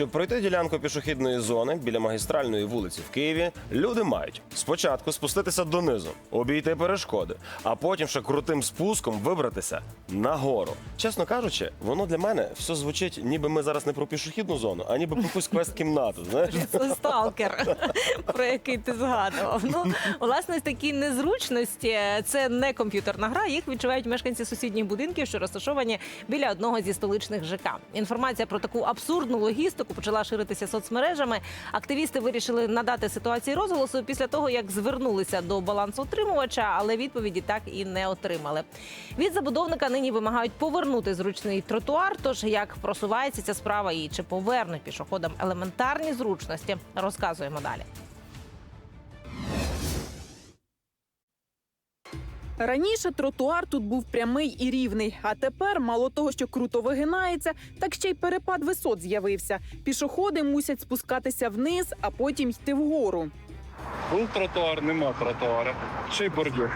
Щоб пройти ділянку пішохідної зони біля магістральної вулиці в Києві, люди мають спочатку спуститися донизу, обійти перешкоди, а потім ще крутим спуском вибратися нагору. Чесно кажучи, воно для мене все звучить, ніби ми зараз не про пішохідну зону, а ніби про якусь квест-кімнату. Знаєш? Це сталкер, про який ти згадував. Ну, власне, такі незручності це не комп'ютерна гра. Їх відчувають мешканці сусідніх будинків, що розташовані біля одного зі столичних ЖК. Інформація про таку абсурдну логістику почала ширитися соцмережами. Активісти вирішили надати ситуації розголосу після того, як звернулися до балансоутримувача, але відповіді так і не отримали. Від забудовника нині вимагають повернути зручний тротуар. Тож як просувається ця справа і чи повернуть пішоходам елементарні зручності, розказуємо далі. Раніше тротуар тут був прямий і рівний, а тепер мало того, що круто вигинається, так ще й перепад висот з'явився. Пішоходи мусять спускатися вниз, а потім йти вгору. Був тротуар, нема тротуара. Ще й бордюр.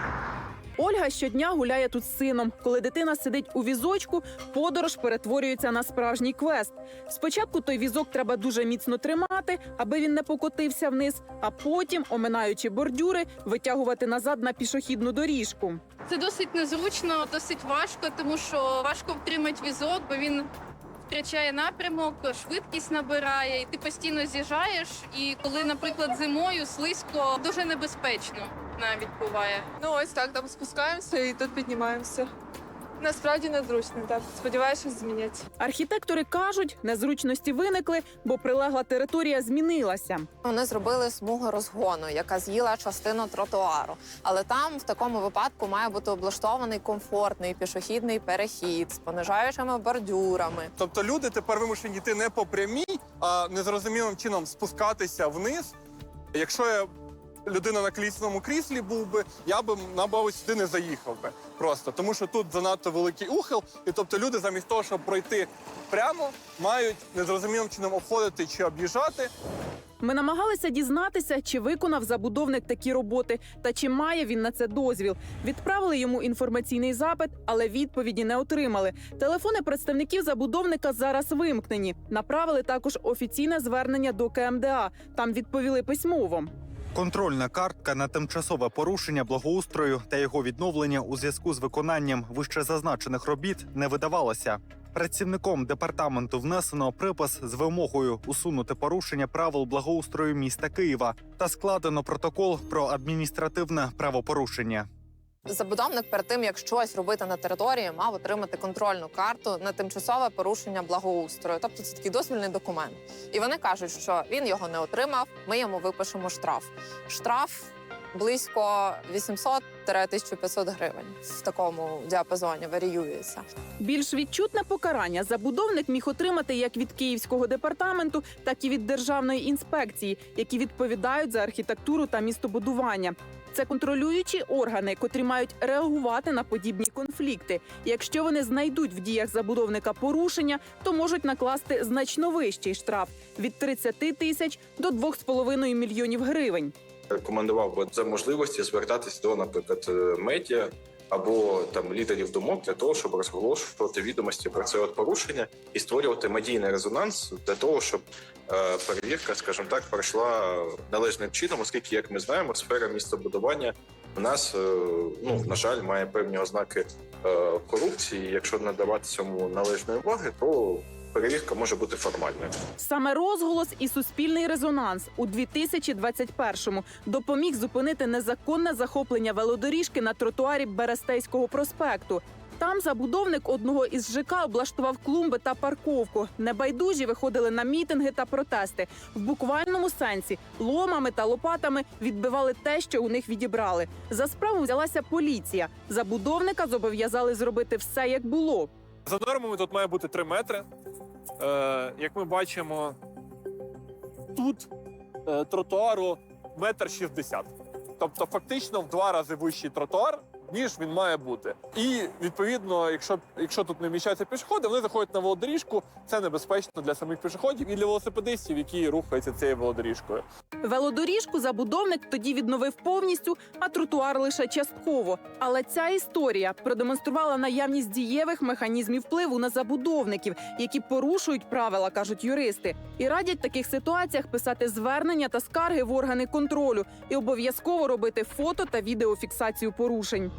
Ольга щодня гуляє тут з сином. Коли дитина сидить у візочку, подорож перетворюється на справжній квест. Спочатку той візок треба дуже міцно тримати, аби він не покотився вниз, а потім, оминаючи бордюри, витягувати назад на пішохідну доріжку. Це досить незручно, досить важко, тому що важко втримати візок, бо він втрачає напрямок, швидкість набирає, і ти постійно з'їжджаєш. І коли, наприклад, зимою слизько, дуже небезпечно навіть буває. Ну ось так, там спускаємося і тут піднімаємося. Насправді незручно, так. Сподіваюся, що змінять. Архітектори кажуть, незручності виникли, бо прилегла територія змінилася. Вони зробили смугу розгону, яка з'їла частину тротуару. Але там в такому випадку має бути облаштований комфортний пішохідний перехід з понижаючими бордюрами. Тобто люди тепер вимушені йти не по прямій, а незрозумілим чином спускатися вниз. Якщо я людина на колісному кріслі був би, я би, мабуть, сюди не заїхав би просто, тому що тут занадто великий ухил, і тобто люди замість того, щоб пройти прямо, мають незрозумілим чином обходити чи об'їжджати. Ми намагалися дізнатися, чи виконав забудовник такі роботи та чи має він на це дозвіл. Відправили йому інформаційний запит, але відповіді не отримали. Телефони представників забудовника зараз вимкнені. Направили також офіційне звернення до КМДА. Там відповіли письмово. Контрольна картка на тимчасове порушення благоустрою та його відновлення у зв'язку з виконанням вище зазначених робіт не видавалася. Працівником департаменту внесено припис з вимогою усунути порушення правил благоустрою міста Києва та складено протокол про адміністративне правопорушення. Забудовник перед тим, як щось робити на території, мав отримати контрольну карту на тимчасове порушення благоустрою. Тобто це такий дозвільний документ. І вони кажуть, що він його не отримав. Ми йому випишемо штраф. Штраф близько 800-1500 гривень в такому діапазоні варіюється. Більш відчутне покарання забудовник міг отримати як від київського департаменту, так і від державної інспекції, які відповідають за архітектуру та містобудування. Це контролюючі органи, котрі мають реагувати на подібні конфлікти. Якщо вони знайдуть в діях забудовника порушення, то можуть накласти значно вищий штраф від 30 тисяч до 2,5 мільйонів гривень. рекомендував би за можливості звертатись до, наприклад, е, медіа або там лідерів думок для того, щоб розголошувати відомості про це от порушення і створювати медійний резонанс для того, щоб е, перевірка, скажімо так, пройшла належним чином, оскільки, як ми знаємо, сфера містобудування у нас е, ну на жаль має певні ознаки е, корупції. Якщо надавати цьому належної уваги, то перевірка може бути формальною. Саме розголос і суспільний резонанс у 2021-му допоміг зупинити незаконне захоплення велодоріжки на тротуарі Берестейського проспекту. Там забудовник одного із ЖК облаштував клумби та парковку. Небайдужі виходили на мітинги та протести. В буквальному сенсі ломами та лопатами відбивали те, що у них відібрали. За справу взялася поліція. Забудовника зобов'язали зробити все, як було. За нормами тут має бути 3 метри. Е, як ми бачимо, тут е, тротуару метр шістдесят. Тобто, фактично в два рази вищий тротуар ніж він має бути. І відповідно, якщо, якщо тут не вміщаються пішоходи, вони заходять на велодоріжку. Це небезпечно для самих пішоходів і для велосипедистів, які рухаються цією велодоріжкою. Велодоріжку забудовник тоді відновив повністю, а тротуар лише частково. Але ця історія продемонструвала наявність дієвих механізмів впливу на забудовників, які порушують правила, кажуть юристи, і радять в таких ситуаціях писати звернення та скарги в органи контролю і обов'язково робити фото та відеофіксацію порушень.